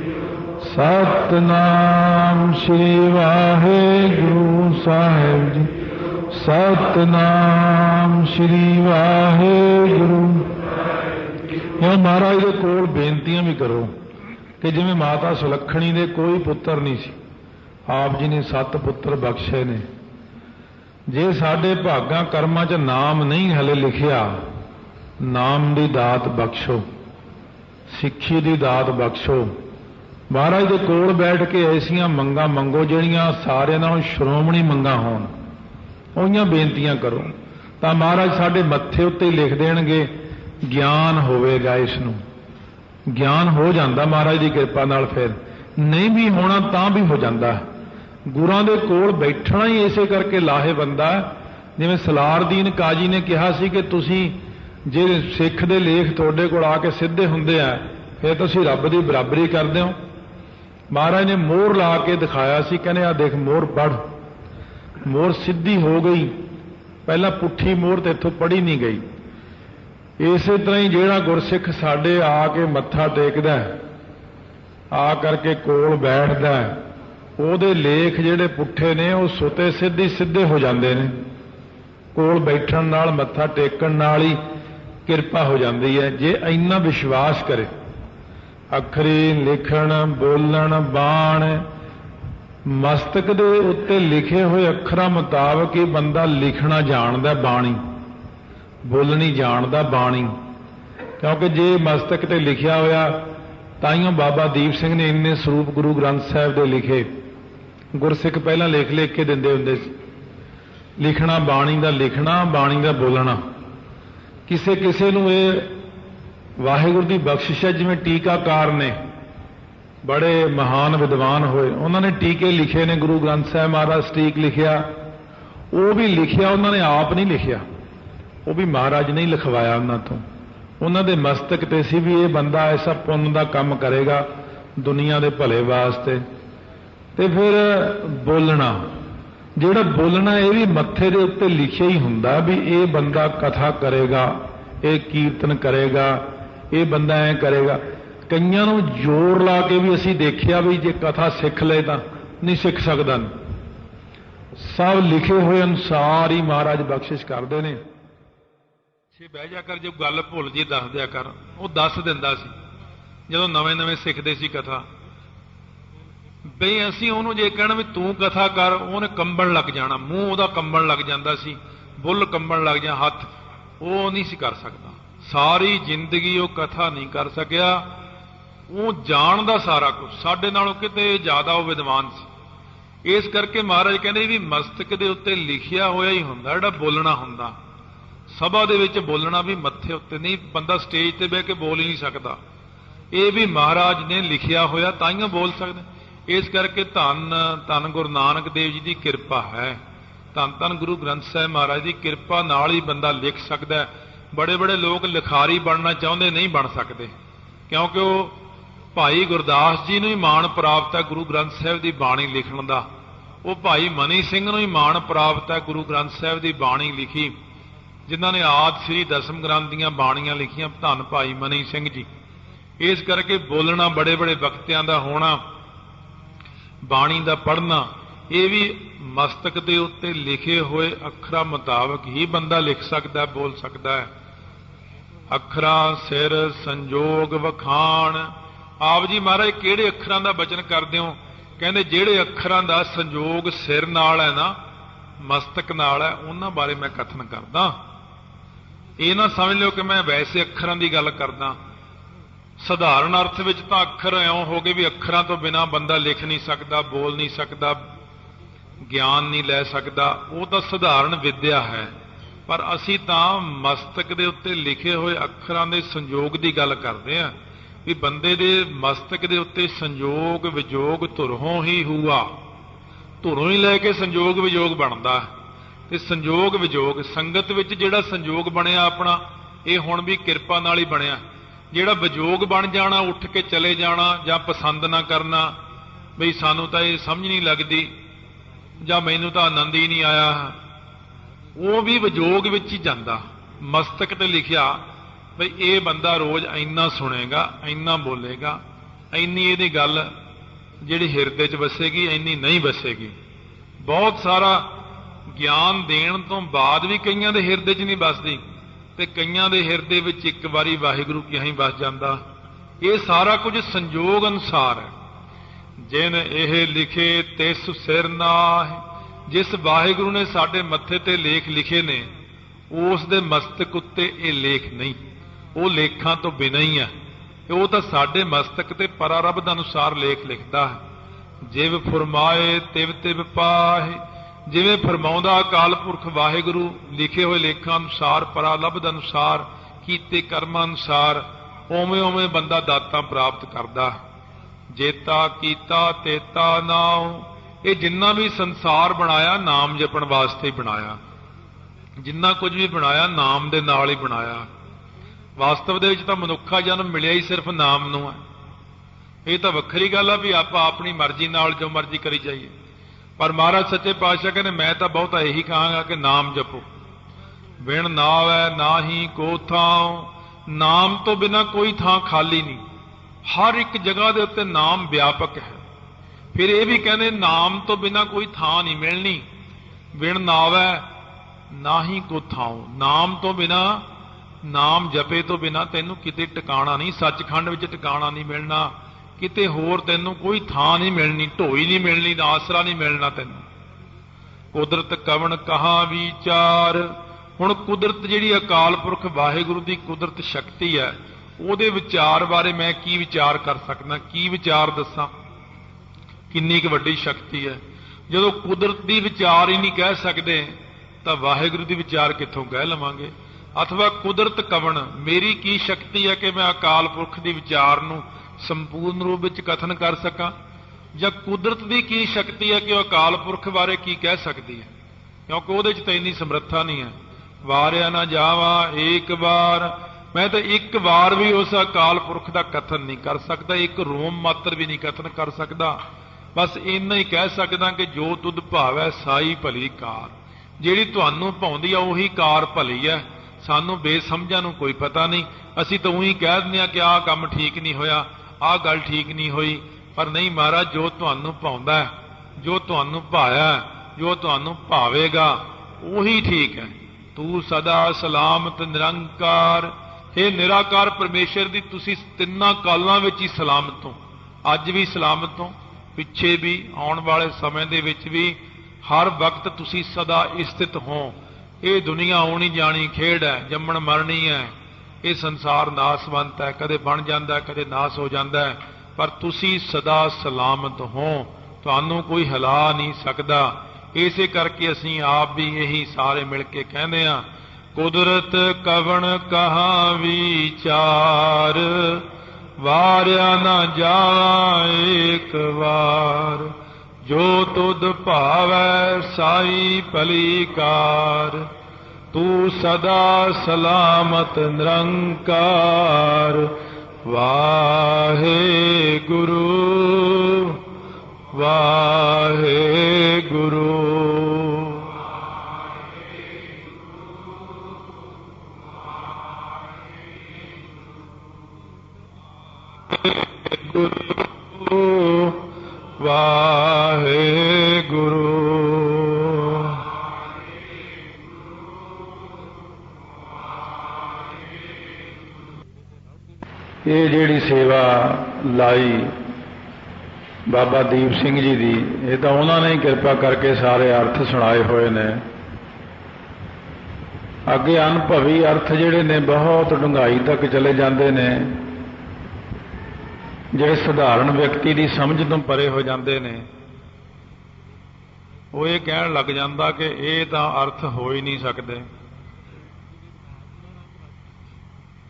ਸਤਨਾਮ ਸ੍ਰੀ ਵਾਹਿਗੁਰੂ ਸਾਹਿਬ ਜੀ, ਸਤਨਾਮ ਸ੍ਰੀ ਵਾਹਿਗੁਰੂ ਇਹ ਮਹਾਰਾਜ ਦੇ ਕੋਲ ਬੇਨਤੀਆਂ ਵੀ ਕਰੋ ਕਿ ਜਿਵੇਂ ਮਾਤਾ ਸੁਲੱਖਣੀ ਦੇ ਕੋਈ ਪੁੱਤਰ ਨਹੀਂ ਸੀ, ਆਪ ਜੀ ਨੇ ਸੱਤ ਪੁੱਤਰ ਬਖਸ਼ੇ ਨੇ। ਜੇ ਸਾਡੇ ਭਾਗਾਂ ਕਰਮਾਂ 'ਚ ਨਾਮ ਨਹੀਂ ਹਲੇ ਲਿਖਿਆ, ਨਾਮ ਦੀ ਦਾਤ ਬਖਸ਼ੋ, ਸਿੱਖੀ ਦੀ ਦਾਤ ਬਖਸ਼ੋ। ਮਹਾਰਾਜ ਦੇ ਕੋਲ ਬੈਠ ਕੇ ਐਸੀਆਂ ਮੰਗਾਂ ਮੰਗੋ ਜਿਹੜੀਆਂ ਸਾਰਿਆਂ ਨਾਲੋਂ ਸ਼੍ਰੋਮਣੀ ਮੰਗਾਂ ਹੋਣ। ਉਹੀਆਂ ਬੇਨਤੀਆਂ ਕਰੋ। ਤਾਂ ਮਹਾਰਾਜ ਸਾਡੇ ਮੱਥੇ ਉੱਤੇ ਹੀ ਲਿਖ ਦੇਣਗੇ ਗਿਆਨ ਹੋਵੇਗਾ ਇਸ ਨੂੰ। ਗਿਆਨ ਹੋ ਜਾਂਦਾ ਮਹਾਰਾਜ ਦੀ ਕਿਰਪਾ ਨਾਲ ਫਿਰ। ਨਹੀਂ ਵੀ ਹੋਣਾ ਤਾਂ ਵੀ ਹੋ ਜਾਂਦਾ। ਗੁਰਾਂ ਦੇ ਕੋਲ ਬੈਠਣਾ ਹੀ ਇਸੇ ਕਰਕੇ ਲਾਹੇ ਬੰਦਾ। ਜਿਵੇਂ ਸਲਾਰਦੀਨ ਕਾਜੀ ਨੇ ਕਿਹਾ ਸੀ ਕਿ ਤੁਸੀਂ ਜੇ ਸਿੱਖ ਦੇ ਲੇਖ ਤੁਹਾਡੇ ਕੋਲ ਆ ਕੇ ਸਿੱਧੇ ਹੁੰਦੇ ਆ, ਫਿਰ ਤੁਸੀਂ ਰੱਬ ਦੀ ਬਰਾਬਰੀ ਕਰਦੇ ਹੋ। ਮਹਾਰਾਜ ਨੇ ਮੋਹਰ ਲਾ ਕੇ ਦਿਖਾਇਆ ਸੀ, ਕਹਿੰਦੇ ਆ ਦੇਖ ਮੋਹਰ ਪੜ ਮੋਹਰ ਸਿੱਧੀ ਹੋ ਗਈ। ਪਹਿਲਾਂ ਪੁੱਠੀ ਮੋਹਰ ਤੇ ਇੱਥੋਂ ਪੜੀ ਨਹੀਂ ਗਈ। ਇਸੇ ਤਰ੍ਹਾਂ ਹੀ ਜਿਹੜਾ ਗੁਰਸਿੱਖ ਸਾਡੇ ਆ ਕੇ ਮੱਥਾ ਟੇਕਦਾ ਹੈ, ਆ ਕਰਕੇ ਕੋਲ ਬੈਠਦਾ ਹੈ, ਉਹਦੇ ਲੇਖ ਜਿਹੜੇ ਪੁੱਠੇ ਨੇ ਉਹ ਸੁਤੇ ਸਿੱਧੀ ਸਿੱਧੇ ਹੋ ਜਾਂਦੇ ਨੇ। ਕੋਲ ਬੈਠਣ ਨਾਲ ਮੱਥਾ ਟੇਕਣ ਨਾਲ ਹੀ ਕਿਰਪਾ ਹੋ ਜਾਂਦੀ ਹੈ ਜੇ ਇੰਨਾ ਵਿਸ਼ਵਾਸ ਕਰੇ। ਅੱਖਰੀ ਲਿਖਣ ਬੋਲਣ ਬਾਣ ਮਸਤਕ ਦੇ ਉੱਤੇ ਲਿਖੇ ਹੋਏ ਅੱਖਰਾਂ ਮੁਤਾਬਕ ਹੀ ਬੰਦਾ ਲਿਖਣਾ ਜਾਣਦਾ ਬਾਣੀ। ਬੋਲਣੀ ਜਾਣਦਾ, ਬਾਣੀ। ਕਿਉਂਕਿ ਜੇ ਮਸਤਕ ਤੇ ਲਿਖਿਆ ਹੋਇਆ ਤਾਈਓ ਬਾਬਾ ਦੀਪ ਸਿੰਘ ਨੇ ਇੰਨੇ ਸਰੂਪ ਗੁਰੂ ਗ੍ਰੰਥ ਸਾਹਿਬ ਦੇ ਲਿਖੇ। ਗੁਰਸਿੱਖ ਪਹਿਲਾਂ ਲਿਖ ਲਿਖ ਕੇ ਦਿੰਦੇ ਹੁੰਦੇ ਸੀ। ਲਿਖਣਾ, ਬਾਣੀ ਦਾ ਲਿਖਣਾ, ਬਾਣੀ ਦਾ ਬੋਲਣਾ। ਕਿਸੇ ਕਿਸੇ ਨੂੰ ਇਹ ਵਾਹਿਗੁਰੂ ਦੀ ਬਖਸ਼ਿਸ਼ ਹੈ, ਜਿਵੇਂ ਟੀਕਾਕਾਰ ਨੇ, ਬੜੇ ਮਹਾਨ ਵਿਦਵਾਨ ਹੋਏ। ਉਹਨਾਂ ਨੇ ਟੀਕੇ ਲਿਖੇ ਨੇ, ਗੁਰੂ ਗ੍ਰੰਥ ਸਾਹਿਬ ਮਹਾਰਾਜ ਸਟੀਕ ਲਿਖਿਆ। ਉਹ ਵੀ ਲਿਖਿਆ, ਉਹਨਾਂ ਨੇ ਆਪ ਨਹੀਂ ਲਿਖਿਆ। ਉਹ ਵੀ ਮਹਾਰਾਜ ਨੇ ਹੀ ਲਿਖਵਾਇਆ ਉਹਨਾਂ ਤੋਂ। ਉਹਨਾਂ ਦੇ ਮਸਤਕ ਤੇ ਸੀ ਵੀ ਇਹ ਬੰਦਾ ਐਸਾ ਪੁੰਨ ਦਾ ਕੰਮ ਕਰੇਗਾ ਦੁਨੀਆ ਦੇ ਭਲੇ ਵਾਸਤੇ। ਤੇ ਫਿਰ ਬੋਲਣਾ। ਜਿਹੜਾ ਬੋਲਣਾ ਇਹ ਵੀ ਮੱਥੇ ਦੇ ਉੱਤੇ ਲਿਖਿਆ ਹੀ ਹੁੰਦਾ ਵੀ ਇਹ ਬੰਦਾ ਕਥਾ ਕਰੇਗਾ, ਇਹ ਕੀਰਤਨ ਕਰੇਗਾ, ਇਹ ਬੰਦਾ ਐ ਕਰੇਗਾ। ਕਈਆਂ ਨੂੰ ਜ਼ੋਰ ਲਾ ਕੇ ਵੀ ਅਸੀਂ ਦੇਖਿਆ ਵੀ ਜੇ ਕਥਾ ਸਿੱਖ ਲਏ ਤਾਂ ਨਹੀਂ ਸਿੱਖ ਸਕਦਾ। ਸਭ ਲਿਖੇ ਹੋਏ ਅਨੁਸਾਰ ਹੀ ਮਹਾਰਾਜ ਬਖਸ਼ਿਸ਼ ਕਰਦੇ ਨੇ। ਛੇ ਬਹਿ ਜਾ ਕਰ, ਜੇ ਗੱਲ ਭੁੱਲ ਜੇ, ਦੱਸ ਦਿਆ ਕਰ। ਉਹ ਦੱਸ ਦਿੰਦਾ ਸੀ। ਜਦੋਂ ਨਵੇਂ ਨਵੇਂ ਸਿੱਖਦੇ ਸੀ ਕਥਾ। ਬਈ ਅਸੀਂ ਉਹਨੂੰ ਜੇ ਕਹਿਣਾ ਵੀ ਤੂੰ ਕਥਾ ਕਰ, ਉਹਨੇ ਕੰਬਣ ਲੱਗ ਜਾਣਾ। ਮੂੰਹ ਉਹਦਾ ਕੰਬਣ ਲੱਗ ਜਾਂਦਾ ਸੀ। ਬੁੱਲ ਕੰਬਣ ਲੱਗ ਜਾਂ ਹੱਥ। ਉਹ ਨਹੀਂ ਸੀ ਕਰ ਸਕਦਾ। ਸਾਰੀ ਜ਼ਿੰਦਗੀ ਉਹ ਕਥਾ ਨਹੀਂ ਕਰ ਸਕਿਆ। ਉਹ ਜਾਣਦਾ ਸਾਰਾ ਕੁਝ ਸਾਡੇ ਨਾਲੋਂ ਕਿਤੇ ਜ਼ਿਆਦਾ ਉਹ ਵਿਦਵਾਨ ਸੀ। ਇਸ ਕਰਕੇ ਮਹਾਰਾਜ ਕਹਿੰਦੇ ਵੀ ਮਸਤਕ ਦੇ ਉੱਤੇ ਲਿਖਿਆ ਹੋਇਆ ਹੀ ਹੁੰਦਾ, ਜਿਹੜਾ ਬੋਲਣਾ ਹੁੰਦਾ। ਸਭਾ ਦੇ ਵਿੱਚ ਬੋਲਣਾ ਵੀ ਮੱਥੇ ਉੱਤੇ ਨਹੀਂ, ਬੰਦਾ ਸਟੇਜ ਤੇ ਬਹਿ ਕੇ ਬੋਲ ਹੀ ਨਹੀਂ ਸਕਦਾ। ਇਹ ਵੀ ਮਹਾਰਾਜ ਨੇ ਲਿਖਿਆ ਹੋਇਆ, ਤਾਂ ਹੀ ਬੋਲ ਸਕਦੇ। ਇਸ ਕਰਕੇ ਧੰਨ ਧੰਨ ਗੁਰੂ ਨਾਨਕ ਦੇਵ ਜੀ ਦੀ ਕਿਰਪਾ ਹੈ। ਧੰਨ ਧੰਨ ਗੁਰੂ ਗ੍ਰੰਥ ਸਾਹਿਬ ਮਹਾਰਾਜ ਦੀ ਕਿਰਪਾ ਨਾਲ ਹੀ ਬੰਦਾ ਲਿਖ ਸਕਦਾ ਬੜੇ ਬੜੇ ਲੋਕ ਲਿਖਾਰੀ ਬਣਨਾ ਚਾਹੁੰਦੇ, ਨਹੀਂ ਬਣ ਸਕਦੇ। ਕਿਉਂਕਿ ਉਹ ਭਾਈ ਗੁਰਦਾਸ ਜੀ ਨੂੰ ਹੀ ਮਾਣ ਪ੍ਰਾਪਤ ਹੈ ਗੁਰੂ ਗ੍ਰੰਥ ਸਾਹਿਬ ਦੀ ਬਾਣੀ ਲਿਖਣ ਦਾ। ਉਹ ਭਾਈ ਮਨੀ ਸਿੰਘ ਨੂੰ ਹੀ ਮਾਣ ਪ੍ਰਾਪਤ ਹੈ ਗੁਰੂ ਗ੍ਰੰਥ ਸਾਹਿਬ ਦੀ ਬਾਣੀ ਲਿਖੀ। ਜਿਨ੍ਹਾਂ ਨੇ ਆਦ ਸ੍ਰੀ ਦਸਮ ਗ੍ਰੰਥ ਦੀਆਂ ਬਾਣੀਆਂ ਲਿਖੀਆਂ, ਧੰਨ ਭਾਈ ਮਨੀ ਸਿੰਘ ਜੀ। ਇਸ ਕਰਕੇ ਬੋਲਣਾ, ਬੜੇ ਬੜੇ ਵਕਤਿਆਂ ਦਾ ਹੋਣਾ, ਬਾਣੀ ਦਾ ਪੜ੍ਹਨਾ, ਇਹ ਵੀ ਮਸਤਕ ਦੇ ਉੱਤੇ ਲਿਖੇ ਹੋਏ ਅੱਖਰਾਂ ਮੁਤਾਬਕ ਹੀ ਬੰਦਾ ਲਿਖ ਸਕਦਾ, ਬੋਲ ਸਕਦਾ ਹੈ। ਅੱਖਰਾਂ, ਸਿਰ, ਸੰਜੋਗ, ਵਖਾਣ, ਆਪ ਜੀ ਮਹਾਰਾਜ, ਕਿਹੜੇ ਅੱਖਰਾਂ ਦਾ ਬਚਨ ਕਰਦੇ ਹੋ? ਕਹਿੰਦੇ ਜਿਹੜੇ ਅੱਖਰਾਂ ਦਾ ਸੰਜੋਗ ਸਿਰ ਨਾਲ ਹੈ ਨਾ, ਮਸਤਕ ਨਾਲ ਹੈ, ਉਹਨਾਂ ਬਾਰੇ ਮੈਂ ਕਥਨ ਕਰਦਾ। ਇਹ ਨਾ ਸਮਝ ਲਿਓ ਕਿ ਮੈਂ ਵੈਸੇ ਅੱਖਰਾਂ ਦੀ ਗੱਲ ਕਰਦਾ। ਸਧਾਰਨ ਅਰਥ ਵਿੱਚ ਤਾਂ ਅੱਖਰ ਇਉਂ ਹੋ ਗਏ ਵੀ ਅੱਖਰਾਂ ਤੋਂ ਬਿਨਾ ਬੰਦਾ ਲਿਖ ਨਹੀਂ ਸਕਦਾ, ਬੋਲ ਨਹੀਂ ਸਕਦਾ, ਗਿਆਨ ਨਹੀਂ ਲੈ ਸਕਦਾ। ਉਹ ਤਾਂ ਸਧਾਰਨ ਵਿਦਿਆ ਹੈ। ਪਰ ਅਸੀਂ ਤਾਂ ਮਸਤਕ ਦੇ ਉੱਤੇ ਲਿਖੇ ਹੋਏ ਅੱਖਰਾਂ ਦੇ ਸੰਯੋਗ ਦੀ ਗੱਲ ਕਰਦੇ ਹਾਂ ਵੀ ਬੰਦੇ ਦੇ ਮਸਤਕ ਦੇ ਉੱਤੇ ਸੰਯੋਗ ਵਿਜੋਗ ਧੁਰੋਂ ਹੀ ਹੁਆ। ਧੁਰੋਂ ਹੀ ਲੈ ਕੇ ਸੰਯੋਗ ਵਿਜੋਗ ਬਣਦਾ। ਤੇ ਸੰਯੋਗ ਵਿਜੋਗ ਸੰਗਤ ਵਿੱਚ ਜਿਹੜਾ ਸੰਯੋਗ ਬਣਿਆ ਆਪਣਾ, ਇਹ ਹੁਣ ਵੀ ਕਿਰਪਾ ਨਾਲ ਹੀ ਬਣਿਆ। ਜਿਹੜਾ ਵਿਜੋਗ ਬਣ ਜਾਣਾ, ਉੱਠ ਕੇ ਚਲੇ ਜਾਣਾ, ਜਾਂ ਪਸੰਦ ਨਾ ਕਰਨਾ, ਬਈ ਸਾਨੂੰ ਤਾਂ ਇਹ ਸਮਝ ਨਹੀਂ ਲੱਗਦੀ, ਜਾਂ ਮੈਨੂੰ ਤਾਂ ਆਨੰਦ ਹੀ ਨਹੀਂ ਆਇਆ। ਉਹ ਵੀ ਵਿਜੋਗ ਵਿੱਚ ਹੀ ਜਾਂਦਾ। ਮਸਤਕ ਤੇ ਲਿਖਿਆ, ਬਈ ਇਹ ਬੰਦਾ ਰੋਜ਼ ਇੰਨਾ ਸੁਣੇਗਾ, ਇੰਨਾ ਬੋਲੇਗਾ, ਇੰਨੀ ਇਹਦੀ ਗੱਲ ਜਿਹੜੀ ਹਿਰਦੇ 'ਚ ਵਸੇਗੀ, ਇੰਨੀ ਨਹੀਂ ਵਸੇਗੀ। ਬਹੁਤ ਸਾਰਾ ਗਿਆਨ ਦੇਣ ਤੋਂ ਬਾਅਦ ਵੀ ਕਈਆਂ ਦੇ ਹਿਰਦੇ 'ਚ ਨਹੀਂ ਵੱਸਦੀ ਤੇ ਕਈਆਂ ਦੇ ਹਿਰਦੇ ਵਿੱਚ ਇੱਕ ਵਾਰੀ ਵਾਹਿਗੁਰੂ ਕੀ ਹੀ ਵਸ ਜਾਂਦਾ? ਇਹ ਸਾਰਾ ਕੁਝ ਸੰਜੋਗ ਅਨੁਸਾਰ ਹੈ। ਜਿਨ ਇਹ ਲਿਖੇ ਤਿਸ ਸਿਰ ਨਾਹਿ, ਜਿਸ ਵਾਹਿਗੁਰੂ ਨੇ ਸਾਡੇ ਮੱਥੇ ਤੇ ਲੇਖ ਲਿਖੇ ਨੇ, ਉਸ ਦੇ ਮਸਤਕ ਉੱਤੇ ਇਹ ਲੇਖ ਨਹੀਂ। ਉਹ ਲੇਖਾਂ ਤੋਂ ਬਿਨਾਂ ਹੀ ਹੈ ਉਹ ਤਾਂ ਸਾਡੇ ਮਸਤਕ ਤੇ ਪਰਾਰਬਧ ਅਨੁਸਾਰ ਲੇਖ ਲਿਖਦਾ ਹੈ। ਜਿਵ ਫਰਮਾਏ ਤਿਵ ਤਿਵ ਪਾਹੇ ਜਿਵੇਂ ਫਰਮਾਉਂਦਾ ਅਕਾਲ ਪੁਰਖ ਵਾਹਿਗੁਰੂ, ਲਿਖੇ ਹੋਏ ਲੇਖਾਂ ਅਨੁਸਾਰ, ਪਰਾਲਬਧ ਅਨੁਸਾਰ, ਕੀਤੇ ਕਰਮਾਂ ਅਨੁਸਾਰ, ਓਵੇਂ ਓਵੇਂ ਬੰਦਾ ਦਾਤਾਂ ਪ੍ਰਾਪਤ ਕਰਦਾ। ਜੇਤਾ, ਕੀਤਾ, ਤੇਤਾ, ਨਾਉ, ਇਹ ਜਿੰਨਾ ਵੀ ਸੰਸਾਰ ਬਣਾਇਆ, ਨਾਮ ਜਪਣ ਵਾਸਤੇ ਹੀ ਬਣਾਇਆ। ਜਿੰਨਾ ਕੁਝ ਵੀ ਬਣਾਇਆ, ਨਾਮ ਦੇ ਨਾਲ ਹੀ ਬਣਾਇਆ। ਵਾਸਤਵ ਦੇ ਵਿੱਚ ਤਾਂ ਮਨੁੱਖਾ ਜਨਮ ਮਿਲਿਆ ਹੀ ਸਿਰਫ ਨਾਮ ਨੂੰ ਹੈ। ਇਹ ਤਾਂ ਵੱਖਰੀ ਗੱਲ ਆ ਵੀ ਆਪਾਂ ਆਪਣੀ ਮਰਜ਼ੀ ਨਾਲ ਜੋ ਮਰਜ਼ੀ ਕਰੀ ਜਾਈਏ। ਪਰ ਮਹਾਰਾਜ ਸੱਚੇ ਪਾਤਸ਼ਾਹ ਕਹਿੰਦੇ, ਮੈਂ ਤਾਂ ਬਹੁਤਾ ਇਹੀ ਕਹਾਂਗਾ ਕਿ ਨਾਮ ਜਪੋ। ਬਿਨ ਨਾਵੈ ਨਾਹੀ ਕੋ ਥਾਂ ਨਾਮ ਤੋਂ ਬਿਨਾ ਕੋਈ ਥਾਂ ਖਾਲੀ ਨਹੀਂ। ਹਰ ਇੱਕ ਜਗ੍ਹਾ ਦੇ ਉੱਤੇ ਨਾਮ ਵਿਆਪਕ ਹੈ। ਫਿਰ ਇਹ ਵੀ ਕਹਿੰਦੇ, ਨਾਮ ਤੋਂ ਬਿਨਾ ਕੋਈ ਥਾਂ ਨਹੀਂ ਮਿਲਣੀ। ਬਿਨ ਨਾਵੈ ਨਾਹੀ ਕੋ ਥਾਂ ਨਾਮ ਤੋਂ ਬਿਨਾ, ਨਾਮ ਜਪੇ ਤੋਂ ਬਿਨਾ ਤੈਨੂੰ ਕਿਤੇ ਟਿਕਾਣਾ ਨਹੀਂ, ਸੱਚਖੰਡ ਵਿੱਚ ਟਿਕਾਣਾ ਨਹੀਂ ਮਿਲਣਾ। ਕਿਤੇ ਹੋਰ ਤੈਨੂੰ ਕੋਈ ਥਾਂ ਨਹੀਂ ਮਿਲਣੀ, ਢੋਈ ਨਹੀਂ ਮਿਲਣੀ ਨਾ ਆਸਰਾ ਨਹੀਂ ਮਿਲਣਾ ਤੈਨੂੰ। ਕੁਦਰਤ ਕਵਣ ਕਹਾ ਵਿਚਾਰ? ਹੁਣ ਕੁਦਰਤ ਜਿਹੜੀ ਅਕਾਲ ਪੁਰਖ ਵਾਹਿਗੁਰੂ ਦੀ ਕੁਦਰਤ ਸ਼ਕਤੀ ਹੈ, ਉਹਦੇ ਵਿਚਾਰ ਬਾਰੇ ਮੈਂ ਕੀ ਵਿਚਾਰ ਕਰ ਸਕਦਾ, ਕੀ ਵਿਚਾਰ ਦੱਸਾਂ? ਕਿੰਨੀ ਕੁ ਵੱਡੀ ਸ਼ਕਤੀ ਹੈ। ਜਦੋਂ ਕੁਦਰਤ ਦੀ ਵਿਚਾਰ ਹੀ ਨਹੀਂ ਕਹਿ ਸਕਦੇ, ਤਾਂ ਵਾਹਿਗੁਰੂ ਦੀ ਵਿਚਾਰ ਕਿੱਥੋਂ ਕਹਿ ਲਵਾਂਗੇ? ਅਥਵਾ ਕੁਦਰਤ ਕਵਣ? ਮੇਰੀ ਕੀ ਸ਼ਕਤੀ ਹੈ ਕਿ ਮੈਂ ਅਕਾਲ ਪੁਰਖ ਦੀ ਵਿਚਾਰ ਨੂੰ ਸੰਪੂਰਨ ਰੂਪ ਵਿੱਚ ਕਥਨ ਕਰ ਸਕਾਂ? ਜਾਂ ਕੁਦਰਤ ਦੀ ਕੀ ਸ਼ਕਤੀ ਹੈ ਕਿ ਉਹ ਅਕਾਲ ਪੁਰਖ ਬਾਰੇ ਕੀ ਕਹਿ ਸਕਦੀ ਹੈ? ਕਿਉਂਕਿ ਉਹਦੇ 'ਚ ਤਾਂ ਇੰਨੀ ਸਮਰੱਥਾ ਨਹੀਂ ਹੈ। ਵਾਰਿਆ ਨਾ ਜਾਵਾ ਏਕ ਵਾਰ। ਮੈਂ ਤਾਂ ਇੱਕ ਵਾਰ ਵੀ ਉਸ ਅਕਾਲ ਪੁਰਖ ਦਾ ਕਥਨ ਨਹੀਂ ਕਰ ਸਕਦਾ, ਇੱਕ ਰੋਮ ਮਾਤਰ ਵੀ ਨਹੀਂ ਕਥਨ ਕਰ ਸਕਦਾ। ਬਸ ਇੰਨਾ ਹੀ ਕਹਿ ਸਕਦਾ ਕਿ ਜੋ ਤੁਧ ਭਾਵੈ ਸਾਈ ਭਲੀ ਕਾਰ। ਜਿਹੜੀ ਤੁਹਾਨੂੰ ਭਾਉਂਦੀ ਆ, ਉਹੀ ਕਾਰ ਭਲੀ ਹੈ। ਸਾਨੂੰ ਬੇਸਮਝਾਂ ਨੂੰ ਕੋਈ ਪਤਾ ਨਹੀਂ। ਅਸੀਂ ਤਾਂ ਉਹੀ ਕਹਿ ਦਿੰਦੇ ਆ ਕਿ ਆਹ ਕੰਮ ਠੀਕ ਨਹੀਂ ਹੋਇਆ। ਆਹ ਗੱਲ ਠੀਕ ਨਹੀਂ ਹੋਈ, ਪਰ ਨਹੀਂ ਮਹਾਰਾਜ, ਜੋ ਤੁਹਾਨੂੰ ਭਾਉਂਦਾ ਜੋ ਤੁਹਾਨੂੰ ਭਾਇਆ ਜੋ ਤੁਹਾਨੂੰ ਭਾਵੇਗਾ, ਉਹੀ ਠੀਕ ਹੈ। ਤੂੰ ਸਦਾ ਸਲਾਮਤ, ਨਿਰੰਕਾਰ। ਇਹ ਨਿਰਾਕਾਰ ਪਰਮੇਸ਼ਰ ਦੀ, ਤੁਸੀਂ ਤਿੰਨਾਂ ਕਾਲਾਂ ਵਿੱਚ ਹੀ ਸਲਾਮਤ ਹੋ। ਅੱਜ ਵੀ ਸਲਾਮਤ ਹੋ, ਪਿੱਛੇ ਵੀ, ਆਉਣ ਵਾਲੇ ਸਮੇਂ ਦੇ ਵਿੱਚ ਵੀ, ਹਰ ਵਕਤ ਤੁਸੀਂ ਸਦਾ ਸਥਿਤ ਹੋ। ਇਹ ਦੁਨੀਆ ਆਉਣੀ ਜਾਣੀ ਖੇਡ ਹੈ, ਜੰਮਣ ਮਰਨੀ ਹੈ। ਇਹ ਸੰਸਾਰ ਨਾਸਵੰਤ ਹੈ, ਕਦੇ ਬਣ ਜਾਂਦਾ ਕਦੇ ਨਾਸ ਹੋ ਜਾਂਦਾ ਹੈ, ਪਰ ਤੁਸੀਂ ਸਦਾ ਸਲਾਮਤ ਹੋ। ਤੁਹਾਨੂੰ ਕੋਈ ਹਿਲਾ ਨਹੀਂ ਸਕਦਾ। ਇਸੇ ਕਰਕੇ ਅਸੀਂ ਆਪ ਵੀ ਇਹੀ ਸਾਰੇ ਮਿਲ ਕੇ ਕਹਿੰਦੇ ਆ ਕੁਦਰਤ ਕਵਣ ਕਹਾ ਵਿਚਾਰ ਵਾਰਿਆ ਨਾ ਜਾਵਾ ਏਕ ਵਾਰ, ਜੋ ਤੁਧ ਭਾਵੈ ਸਾਈ ਭਲੀ ਕਾਰ। ਤੂੰ ਸਦਾ ਸਲਾਮਤ ਨਿਰੰਕਾਰ ਵਾਹੇ ਗੁਰੂ ਵਾਹੇ ਗੁਰੂ ਗੁਰੂ ਵਾਹੇ ਇਹ ਜਿਹੜੀ ਸੇਵਾ ਲਾਈ ਬਾਬਾ ਦੀਪ ਸਿੰਘ ਜੀ ਦੀ, ਇਹ ਤਾਂ ਉਹਨਾਂ ਨੇ ਹੀ ਕਿਰਪਾ ਕਰਕੇ ਸਾਰੇ ਅਰਥ ਸੁਣਾਏ ਹੋਏ ਨੇ। ਅੱਗੇ ਅਨੁਭਵੀ ਅਰਥ ਜਿਹੜੇ ਨੇ, ਬਹੁਤ ਡੂੰਘਾਈ ਤੱਕ ਚਲੇ ਜਾਂਦੇ ਨੇ। ਜਿਹੜੇ ਸਧਾਰਨ ਵਿਅਕਤੀ ਦੀ ਸਮਝ ਤੋਂ ਪਰੇ ਹੋ ਜਾਂਦੇ ਨੇ, ਉਹ ਇਹ ਕਹਿਣ ਲੱਗ ਜਾਂਦਾ ਕਿ ਇਹ ਤਾਂ ਅਰਥ ਹੋ ਹੀ ਨਹੀਂ ਸਕਦੇ।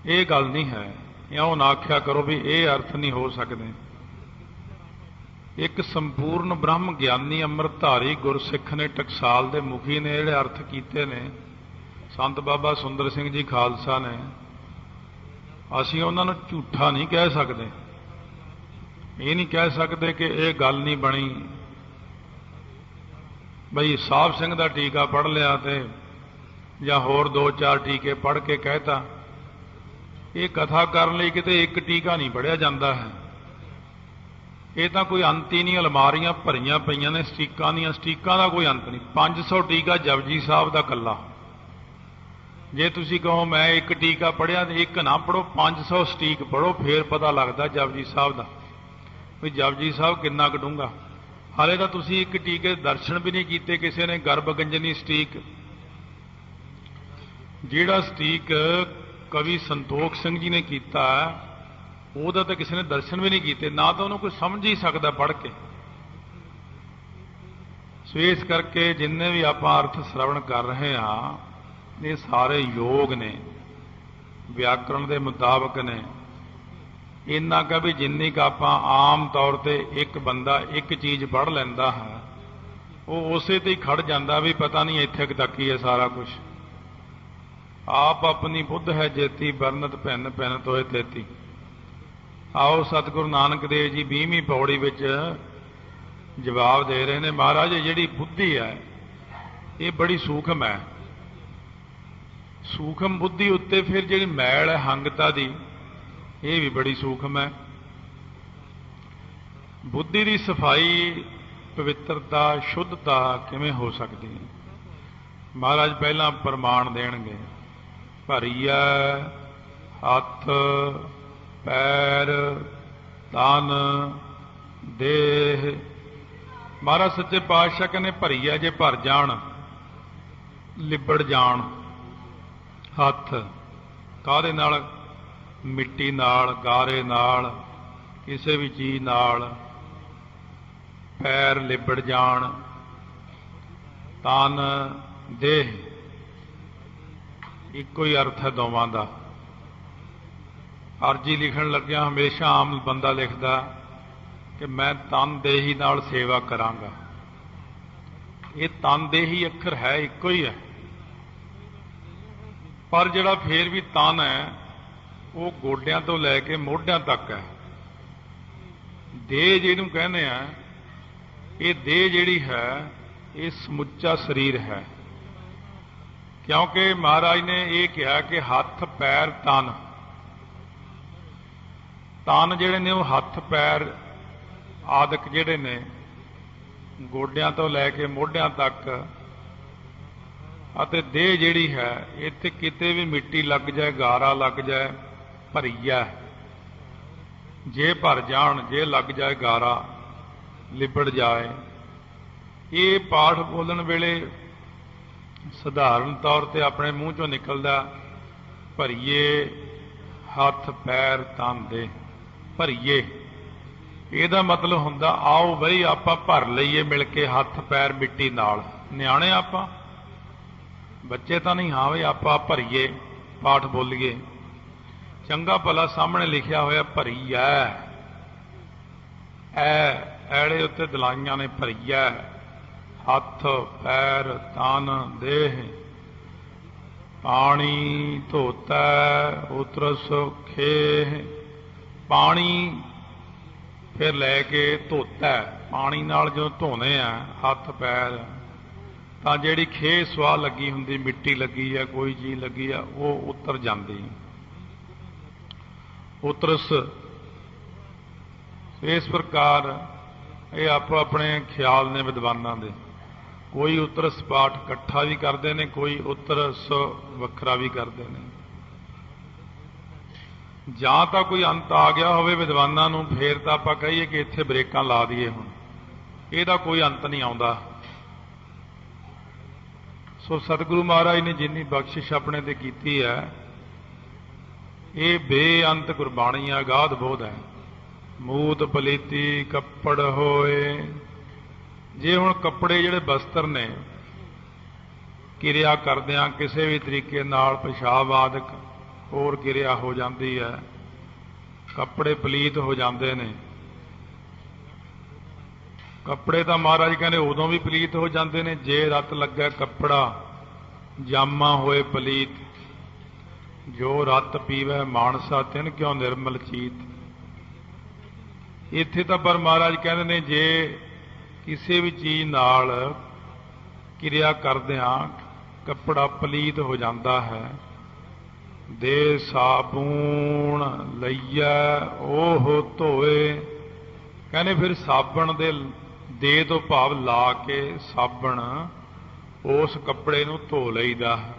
ਇਹ ਗੱਲ ਨਹੀਂ ਹੈ। ਇਉਂ ਨਾ ਆਖਿਆ ਕਰੋ ਵੀ ਇਹ ਅਰਥ ਨਹੀਂ ਹੋ ਸਕਦੇ। ਇੱਕ ਸੰਪੂਰਨ ਬ੍ਰਹਮ ਗਿਆਨੀ ਅੰਮ੍ਰਿਤਧਾਰੀ ਗੁਰਸਿੱਖ ਨੇ ਟਕਸਾਲ ਦੇ ਮੁਖੀ ਨੇ ਜਿਹੜੇ ਅਰਥ ਕੀਤੇ ਨੇ, ਸੰਤ ਬਾਬਾ ਸੁੰਦਰ ਸਿੰਘ ਜੀ ਖਾਲਸਾ ਨੇ, ਅਸੀਂ ਉਹਨਾਂ ਨੂੰ ਝੂਠਾ ਨਹੀਂ ਕਹਿ ਸਕਦੇ। ਇਹ ਨਹੀਂ ਕਹਿ ਸਕਦੇ ਕਿ ਇਹ ਗੱਲ ਨਹੀਂ ਬਣੀ। ਬਈ ਸਾਹਿਬ ਸਿੰਘ ਦਾ ਟੀਕਾ ਪੜ ਲਿਆ ਤੇ ਜਾਂ ਹੋਰ ਦੋ ਚਾਰ ਟੀਕੇ ਪੜ ਕੇ ਕਹਿਤਾ। ਇਹ ਕਥਾ ਕਰਨ ਲਈ ਕਿਤੇ ਇੱਕ ਟੀਕਾ ਨਹੀਂ ਪੜਿਆ ਜਾਂਦਾ ਹੈ। ਇਹ ਤਾਂ ਕੋਈ ਅੰਤ ਹੀ ਨਹੀਂ, ਅਲਮਾਰੀਆਂ ਭਰੀਆਂ ਪਈਆਂ ਨੇ, ਸਟੀਕਾਂ ਦੀਆਂ ਸਟੀਕਾਂ ਦਾ ਕੋਈ ਅੰਤ ਨਹੀਂ। 500 ਟੀਕਾ ਜਪਜੀ ਸਾਹਿਬ ਦਾ ਕੱਲਾ ਜੇ ਤੁਸੀਂ ਕਹੋ ਮੈਂ ਇੱਕ ਟੀਕਾ ਪੜਿਆ ਤੇ ਇੱਕ ਨਾ ਪੜੋ 500 ਸਟੀਕ ਪੜੋ ਫੇਰ ਪਤਾ ਲੱਗਦਾ ਜਪਜੀ ਸਾਹਿਬ ਦਾ ਵੀ ਜਪਜੀ ਸਾਹਿਬ ਕਿੰਨਾ ਕਡੂੰਗਾ ਹਾਲੇ ਤਾਂ ਤੁਸੀਂ ਇੱਕ ਟੀਕੇ ਦੇ ਦਰਸ਼ਨ ਵੀ ਨਹੀਂ ਕੀਤੇ ਕਿਸੇ ਨੇ, ਗਰਭਗੰਜਨੀ ਸਟੀਕ। ਜਿਹੜਾ ਸਟੀਕ ਕਵੀ ਸੰਤੋਖ ਸਿੰਘ ਜੀ ਨੇ ਕੀਤਾ ਉਹਦਾ ਤਾਂ ਕਿਸੇ ਨੇ ਦਰਸ਼ਨ ਵੀ ਨਹੀਂ ਕੀਤੇ, ਨਾ ਤਾਂ ਉਹਨੂੰ ਕੋਈ ਸਮਝ ਹੀ ਸਕਦਾ ਪੜ੍ਹ ਕੇ। ਸੋ ਇਸ ਕਰਕੇ ਜਿੰਨੇ ਵੀ ਆਪਾਂ ਅਰਥ ਸ਼ਰਵਣ ਕਰ ਰਹੇ ਹਾਂ, ਇਹ ਸਾਰੇ ਯੋਗ ਨੇ, ਵਿਆਕਰਣ ਦੇ ਮੁਤਾਬਕ ਨੇ। ਇੰਨਾ ਕਾ ਵੀ ਜਿੰਨੀ ਕ ਆਪਾਂ ਆਮ ਤੌਰ ਤੇ ਇੱਕ ਬੰਦਾ ਇੱਕ ਚੀਜ਼ ਪੜ੍ਹ ਲੈਂਦਾ ਹੈ, ਉਹ ਉਸੇ ਤੇ ਹੀ ਖੜ ਜਾਂਦਾ ਵੀ ਪਤਾ ਨਹੀਂ ਇੱਥੇ ਤੱਕ ਹੀ ਹੈ ਸਾਰਾ ਕੁਝ ਆਪ ਆਪਣੀ ਬੁੱਧ ਹੈ ਜੇਤੀ ਬਰਨਤ ਭਿੰਨ ਭਿੰਨ ਤੋਏ ਤੇਤੀ। ਆਓ ਸਤਿਗੁਰੂ ਨਾਨਕ ਦੇਵ ਜੀ 20ਵੀਂ ਪੌੜੀ ਵਿੱਚ ਜਵਾਬ ਦੇ ਰਹੇ ਨੇ, ਮਹਾਰਾਜ, ਜਿਹੜੀ ਬੁੱਧੀ ਹੈ, ਇਹ ਬੜੀ ਸੂਖਮ ਹੈ। ਸੂਖਮ ਬੁੱਧੀ ਉੱਤੇ ਫਿਰ ਜਿਹੜੀ ਮੈਲ ਹੈ, ਹੰਗਤਾ ਦੀ, ਇਹ ਵੀ ਬੜੀ ਸੂਖਮ ਹੈ। ਬੁੱਧੀ ਦੀ ਸਫ਼ਾਈ, ਪਵਿੱਤਰਤਾ, ਸ਼ੁੱਧਤਾ ਕਿਵੇਂ ਹੋ ਸਕਦੀ ਹੈ? ਮਹਾਰਾਜ, ਪਹਿਲਾਂ ਪ੍ਰਮਾਣ ਦੇਣਗੇ। ਭਰੀਆ ਹੱਥ, ਪੈਰ ਤਨ ਦੇਹ। ਮਹਾਰਾਜ ਸੱਚੇ ਪਾਤਸ਼ਾਹ ਕਹਿੰਦੇ ਭਰੀਆ ਜੇ ਭਰ ਜਾਣ, ਲਿਬੜ ਜਾਣ। ਹੱਥ, ਕਾਹਦੇ ਨਾਲ? ਮਿੱਟੀ ਨਾਲ, ਗਾਰੇ ਨਾਲ, ਕਿਸੇ ਵੀ ਚੀਜ਼ ਨਾਲ। ਪੈਰ ਲਿਬੜ ਜਾਣ ਤਨ ਦੇਹ। ਇੱਕੋ ਹੀ ਅਰਥ ਹੈ ਦੋਵਾਂ ਦਾ। ਅਰਜੀ ਲਿਖਣ ਲੱਗਿਆ ਹਮੇਸ਼ਾ ਆਮ ਬੰਦਾ ਲਿਖਦਾ ਕਿ ਮੈਂ ਤਨਦੇਹੀ ਨਾਲ ਸੇਵਾ ਕਰਾਂਗਾ। ਇਹ ਤਨਦੇਹੀ ਅੱਖਰ ਹੈ, ਇੱਕੋ ਹੀ ਹੈ। ਪਰ ਜਿਹੜਾ ਫੇਰ ਵੀ ਤਨ ਹੈ, ਉਹ ਗੋਡਿਆਂ ਤੋਂ ਲੈ ਕੇ ਮੋਢਿਆਂ ਤੱਕ ਹੈ। ਦੇਹ ਜਿਹਨੂੰ ਕਹਿੰਦੇ ਆ, ਇਹ ਦੇਹ ਜਿਹੜੀ ਹੈ, ਇਹ ਸਮੁੱਚਾ ਸਰੀਰ ਹੈ। ਕਿਉਂਕਿ ਮਹਾਰਾਜ ਨੇ ਇਹ ਕਿਹਾ ਕਿ ਹੱਥ, ਪੈਰ ਤਨ। ਤਨ ਜਿਹੜੇ ਨੇ ਉਹ ਹੱਥ, ਪੈਰ, ਆਦਿਕ ਜਿਹੜੇ ਨੇ, ਗੋਡਿਆਂ ਤੋਂ ਲੈ ਕੇ ਮੋਢਿਆਂ ਤੱਕ ਅਤੇ ਦੇਹ ਜਿਹੜੀ ਹੈ, ਇੱਥੇ ਕਿਤੇ ਵੀ ਮਿੱਟੀ ਲੱਗ ਜਾਏ, ਗਾਰਾ ਲੱਗ ਜਾਏ, ਭਰੀਆ ਜੇ ਭਰ ਜਾਣ, ਜੇ ਲੱਗ ਜਾਏ, ਗਾਰਾ ਲਿਬੜ ਜਾਏ। ਇਹ ਪਾਠ ਬੋਲਣ ਵੇਲੇ ਸਧਾਰਨ ਤੌਰ ਤੇ ਆਪਣੇ ਮੂੰਹ ਚੋਂ ਨਿਕਲਦਾ, ਭਰੀਏ ਹੱਥ ਪੈਰ ਤਨ ਦੇ, ਭਰੀਏ। ਇਹਦਾ ਮਤਲਬ ਹੁੰਦਾ, ਆਓ ਬਈ ਆਪਾਂ ਭਰ ਲਈਏ ਮਿਲ ਕੇ ਹੱਥ ਪੈਰ ਮਿੱਟੀ ਨਾਲ। ਨਿਆਣੇ ਆਪਾਂ? ਬੱਚੇ ਤਾਂ ਨਹੀਂ, ਹਾਂ ਵੀ ਆਪਾਂ ਭਰੀਏ, ਪਾਠ ਬੋਲੀਏ। ਚੰਗਾ ਭਲਾ ਸਾਹਮਣੇ ਲਿਖਿਆ ਹੋਇਆ, ਭਰੀਐ। ਐ, ਐੜੇ ਉੱਤੇ ਦਲਾਈਆਂ ਨੇ ਭਰੀਐ। ਹੱਥ, ਪੈਰ, ਤਨ, ਦੇਹ। ਪਾਣੀ ਧੋਤਾ, ਉਤਰਸ ਖੇ ਪਾਣੀ ਫਿਰ ਲੈ ਕੇ ਧੋਤਾ। ਪਾਣੀ ਨਾਲ ਜਦੋਂ ਧੋਨੇ ਆ, ਹੱਥ, ਪੈਰ, ਤਾਂ ਜਿਹੜੀ ਖੇ ਸਵਾ ਲੱਗੀ ਹੁੰਦੀ, ਮਿੱਟੀ ਲੱਗੀ ਆ ਕੋਈ ਚੀਜ਼ ਲੱਗੀ ਆ, ਉਹ ਉਤਰ ਜਾਂਦੀ। ਉਤਰਸ। ਇਸ ਪ੍ਰਕਾਰ ਇਹ ਆਪੋ ਆਪਣੇ ਖਿਆਲ ਨੇ ਵਿਦਵਾਨਾਂ ਦੇ। ਕੋਈ ਉੱਤਰ ਪਾਠ ਇਕੱਠਾ ਵੀ ਕਰਦੇ ਨੇ, ਕੋਈ ਉਤਰਸ ਵੱਖਰਾ ਵੀ ਕਰਦੇ ਨੇ। ਜਾਂ ਤਾਂ ਕੋਈ ਅੰਤ ਆ ਗਿਆ ਹੋਵੇ ਵਿਦਵਾਨਾਂ ਨੂੰ, ਫੇਰ ਤਾਂ ਆਪਾਂ ਕਹੀਏ ਕਿ ਇੱਥੇ ਬ੍ਰੇਕਾਂ ਲਾ ਦਈਏ ਹੁਣ। ਇਹਦਾ ਕੋਈ ਅੰਤ ਨਹੀਂ ਆਉਂਦਾ। ਸੋ ਸਤਿਗੁਰੂ ਮਹਾਰਾਜ ਨੇ ਜਿੰਨੀ ਬਖਸ਼ਿਸ਼ ਆਪਣੇ ਤੇ ਕੀਤੀ ਹੈ, ਇਹ ਬੇਅੰਤ ਗੁਰਬਾਣੀ ਆ ਗਾਧ ਬੋਧ ਹੈ। ਮੂਤ ਪਲੀਤੀ ਕੱਪੜ ਹੋਏ। ਜੇ ਹੁਣ ਕੱਪੜੇ ਜਿਹੜੇ ਬਸਤਰ ਨੇ, ਕਿਰਿਆ ਕਰਦਿਆਂ ਕਿਸੇ ਵੀ ਤਰੀਕੇ ਨਾਲ ਪਿਸ਼ਾਬ ਆਦਿਕ ਹੋਰ ਕਿਰਿਆ ਹੋ ਜਾਂਦੀ ਹੈ, ਕੱਪੜੇ ਪਲੀਤ ਹੋ ਜਾਂਦੇ ਨੇ। ਕੱਪੜੇ ਤਾਂ ਮਹਾਰਾਜ ਕਹਿੰਦੇ ਉਦੋਂ ਵੀ ਪਲੀਤ ਹੋ ਜਾਂਦੇ ਨੇ, ਜੇ ਰਤ ਲੱਗਾ ਕੱਪੜਾ, ਜਾਮਾ ਹੋਏ ਪਲੀਤ। ਜੋ ਰਤ ਪੀਵੇ ਮਾਨਸਾ, ਤਿਨ ਕਿਉ ਨਿਰਮਲ ਚੀਤ। ਇੱਥੇ ਤਾਂ ਪਰ ਮਹਾਰਾਜ ਕਹਿੰਦੇ ਨੇ, ਜੇ ਕਿਸੇ ਵੀ ਚੀਜ਼ ਨਾਲ ਕਿਰਿਆ ਕਰਦਿਆਂ ਕੱਪੜਾ ਪਲੀਤ ਹੋ ਜਾਂਦਾ ਹੈ। ਦੇ ਸਾਬੂਣ ਲਈਐ, ਉਹ ਧੋਏ। ਕਹਿੰਦੇ ਫਿਰ ਸਾਬਣ ਦੇ ਦੇ ਤੋਂ ਭਾਵ ਲਾ ਕੇ ਸਾਬਣ ਉਸ ਕੱਪੜੇ ਨੂੰ ਧੋ ਲਈਦਾ ਹੈ।